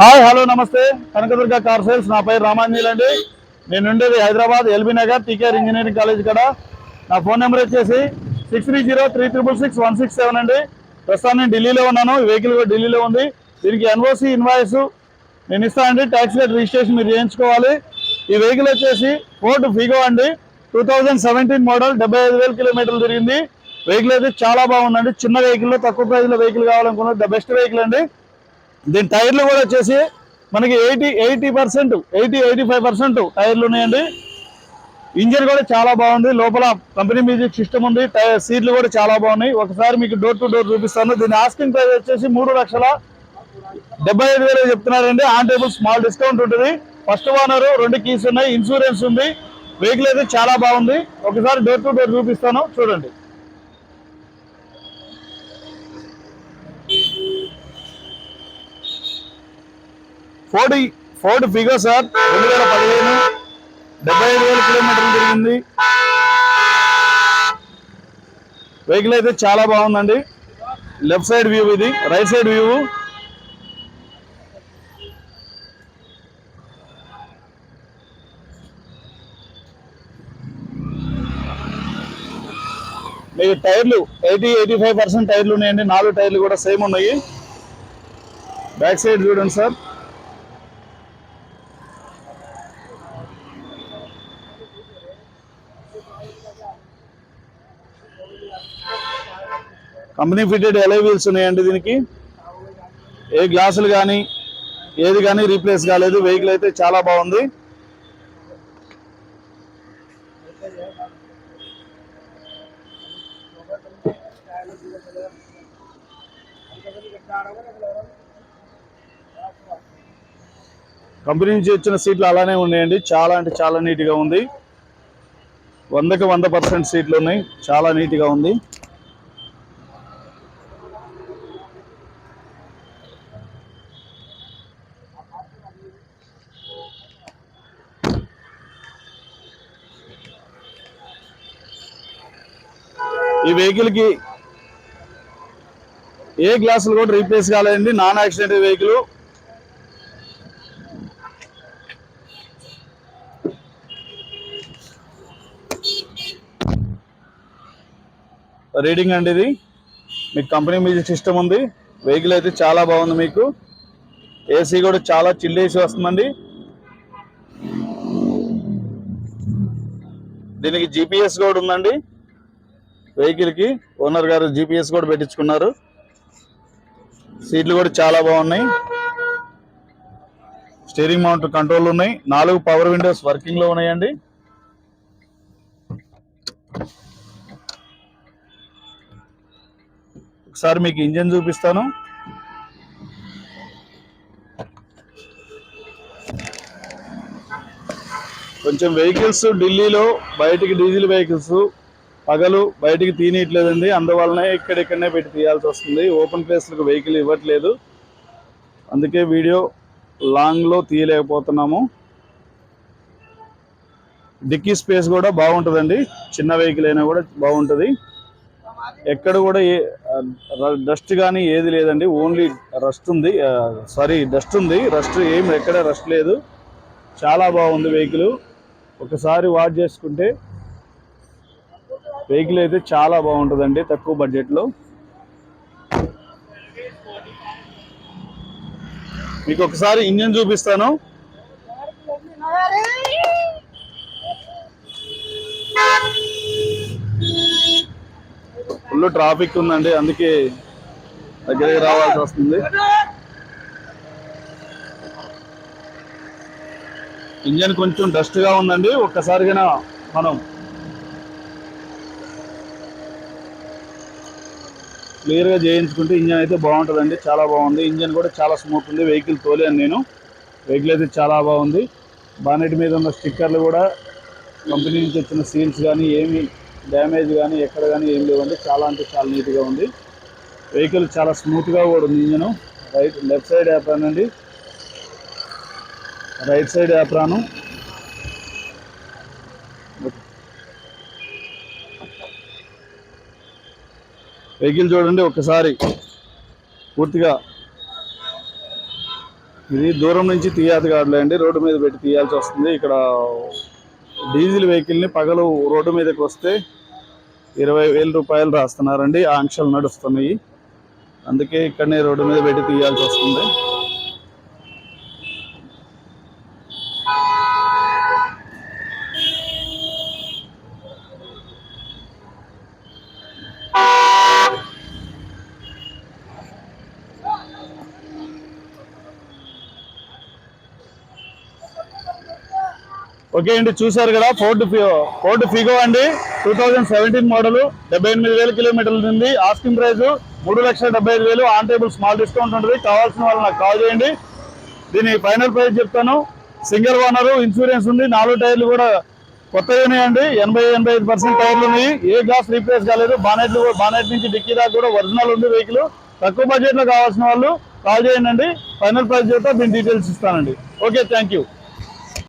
Hi hello నమస్తే. Kanakadurga car sales. నా పేరు రామాంజీలు అండి నేను ఉండేది Hyderabad LB Nagar TKR engineering college కాడ. నా ఫోన్ నెంబర్ వచ్చేసి six three zero three triple six one six seven అండి. ప్రస్తుతం నేను ఢిల్లీలో ఉన్నాను. వెహికల్ కూడా ఢిల్లీలో ఉంది. దీనికి ఎన్ఓసి ఇన్వాయిస్ నేను ఇస్తానండి ట్యాక్స్ రేట్ రిజిస్ట్రేషన్ మీరు చేయించుకోవాలి. ఈ వెహికల్ వచ్చేసి ఫోర్డ్ ఫిగో అండి. టూ థౌజండ్ సెవెంటీన్ మోడల్ డెబ్బై ఐదు వేల కిలోమీటర్లు తిరిగింది. వెహికల్ అయితే చాలా బాగుందండి. చిన్న వెహికల్లో తక్కువ ప్రైజ్లో వెహికల్ కావాలనుకున్నది ద బెస్ట్ వెహికల్ అండి. దీని టైర్లు కూడా వచ్చేసి మనకి eighty eighty percent eighty eighty five percent టైర్లు ఉన్నాయండి. ఇంజిన్ కూడా చాలా బాగుంది. లోపల కంపెనీ మ్యూజిక్ సిస్టమ్ ఉంది. టైర్ సీట్లు కూడా చాలా బాగున్నాయి. ఒకసారి మీకు డోర్ టు డోర్ చూపిస్తాను. దీని ఆస్కింగ్ ప్రైస్ వచ్చేసి మూడు లక్షల డెబ్బై ఐదు వేలు చెప్తున్నారండి. ఆన్ టేబుల్ స్మాల్ డిస్కౌంట్ ఉంటుంది. ఫస్ట్ ఓనర్ రెండు కీస్ ఉన్నాయి. ఇన్సూరెన్స్ ఉంది. వెహికల్ అయితే చాలా బాగుంది. ఒకసారి డోర్ టు డోర్ చూపిస్తాను. చూడండి. ఫోర్డ్ ఫోర్డ్ ఫిగో సార్ రెండు వేల పదిహేను డెబ్బై ఐదు వేల కిలోమీటర్లు తిరిగింది. వెహికల్ అయితే చాలా బాగుందండి. లెఫ్ట్ సైడ్ వ్యూ ఇది రైట్ సైడ్ వ్యూ మీకు టైర్లు ఎయిటీ ఎయిటీ ఫైవ్ పర్సెంట్ టైర్లు ఉన్నాయండి. నాలుగు టైర్లు కూడా సేమ్ ఉన్నాయి. బ్యాక్ సైడ్ చూడండి sir company fitted alloy wheels ఉన్నాయండి దీనికి. ఏ గ్లాసులు కానీ ఏది కానీ రీప్లేస్ కాలేదు. వెహికల్ అయితే చాలా బాగుంది. కంపెనీ నుంచి వచ్చిన సీట్లు అలానే ఉన్నాయండి. చాలా అంటే చాలా నీట్గా ఉంది. వందకి వంద పర్సెంట్ సీట్లు ఉన్నాయి. చాలా నీట్గా ఉంది. ఈ వెహికల్కి ఏ గ్లాసులు కూడా రీప్లేస్ కాలేదండి. నాన్ యాక్సిడెంట్ వెహికల్ రీడింగ్ అండి ఇది. మీకు కంపెనీ మ్యూజిక్ సిస్టమ్ ఉంది. వెహికల్ అయితే చాలా బాగుంది మీకు. ఏసీ కూడా చాలా చిల్ ఏసీ వస్తుందండి. దీనికి జిపిఎస్ కూడా ఉందండి. వెహికల్కి ఓనర్ గారు జిపిఎస్ కూడా పెట్టించుకున్నారు. సీట్లు కూడా చాలా బాగున్నాయి. స్టీరింగ్ మౌంట్ కంట్రోల్ ఉన్నాయి. నాలుగు పవర్ విండోస్ వర్కింగ్లో ఉన్నాయండి. ఒకసారి మీకు ఇంజన్ చూపిస్తాను. కొంచెం వెహికల్స్ ఢిల్లీలో బయటికి డీజిల్ వెహికల్స్ పగలు బయటికి తీనియట్లేదండి. అందువల్లనే ఇక్కడిక్కడనే పెట్టి తీయాల్సి వస్తుంది. ఓపెన్ ప్లేస్లకు వెహికల్ ఇవ్వట్లేదు. అందుకే వీడియో లాంగ్లో తీయలేకపోతున్నాము. డిక్కీ స్పేస్ కూడా బాగుంటుందండి. చిన్న వెహికల్ అయినా కూడా బాగుంటుంది. ఎక్కడ కూడా ఏ డస్ట్ కానీ ఏది లేదండి. ఓన్లీ రస్ట్ ఉంది. సారీ డస్ట్ ఉంది. రస్ట్ ఏమి ఎక్కడ రస్ట్ లేదు. చాలా బాగుంది వెహికల్ ఒకసారి వాచ్ చేసుకుంటే వెహికల్ అయితే చాలా బాగుంటుందండి తక్కువ బడ్జెట్లో. మీకు ఒకసారి ఇంజన్ చూపిస్తాను. ఫుల్ ట్రాఫిక్ ఉందండి అందుకే దగ్గరికి రావాల్సి వస్తుంది. ఇంజన్ కొంచెం డస్ట్గా ఉందండి ఒక్కసారిగా మనం క్లియర్గా చేయించుకుంటే ఇంజన్ అయితే బాగుంటుందండి. చాలా బాగుంది. ఇంజన్ కూడా చాలా స్మూత్ ఉంది. వెహికల్ తోలేను నేను. వెహికల్ అయితే చాలా బాగుంది. బానెట్ మీద ఉన్న స్టిక్కర్లు కూడా కంపెనీ నుంచి వచ్చిన సీల్స్ కానీ ఏమి డ్యామేజ్ కానీ ఎక్కడ కానీ ఏం లేవండి. చాలా అంటే చాలా నీట్గా ఉంది. వెహికల్ చాలా స్మూత్గా కూడా ఉంది engine. Right left side apron అండి. రైట్ సైడ్ యాప్రాను వెహికల్ చూడండి ఒకసారి. పూర్తిగా ఇది దూరం నుంచి తీయాలి కాదులేండి రోడ్డు మీద పెట్టి తీయాల్సి వస్తుంది. ఇక్కడ డీజిల్ వెహికల్ని పగలు రోడ్డు మీదకి వస్తే ఇరవై వేల రూపాయలు రాస్తున్నారండి ఆంక్షలు నడుస్తున్నాయి. అందుకే ఇక్కడనే రోడ్డు మీద పెట్టి తీయాల్సి వస్తుంది. ఓకే అండి చూసారు కదా ఫోర్డ్ ఫోర్డ్ ఫిగో అండి. టూ థౌజండ్ సెవెంటీన్ మోడల్ డెబ్బై ఎనిమిది వేల కిలోమీటర్లు ఉంది ఆస్కింగ్ ప్రైస్ మూడు లక్షల డెబ్బై ఐదు వేలు ఆన్ టేబుల్ స్మాల్ డిస్కౌంట్ ఉంటుంది. కావాల్సిన వాళ్ళు నాకు కాల్ చేయండి. దీని ఫైనల్ ప్రైస్ చెప్తాను. సింగల్ ఓనరు ఇన్సూరెన్స్ ఉంది. నాలుగు టైర్లు కూడా కొత్తవి ఉన్నాయండి. ఎనభై ఎనభై ఐదు పర్సెంట్ టైర్లు ఉన్నాయి. ఏ గ్లాస్ రీప్లేస్ కాలేదు. బానెట్లు బానెట్ నుంచి డిక్కీ దాకా కూడా ఒరిజినల్ ఉంది వెహికల్ తక్కువ బడ్జెట్లో కావాల్సిన వాళ్ళు కాల్ చేయండి. ఫైనల్ ప్రైస్ చెప్తా దీని డీటెయిల్స్ ఇస్తానండి. Okay thank you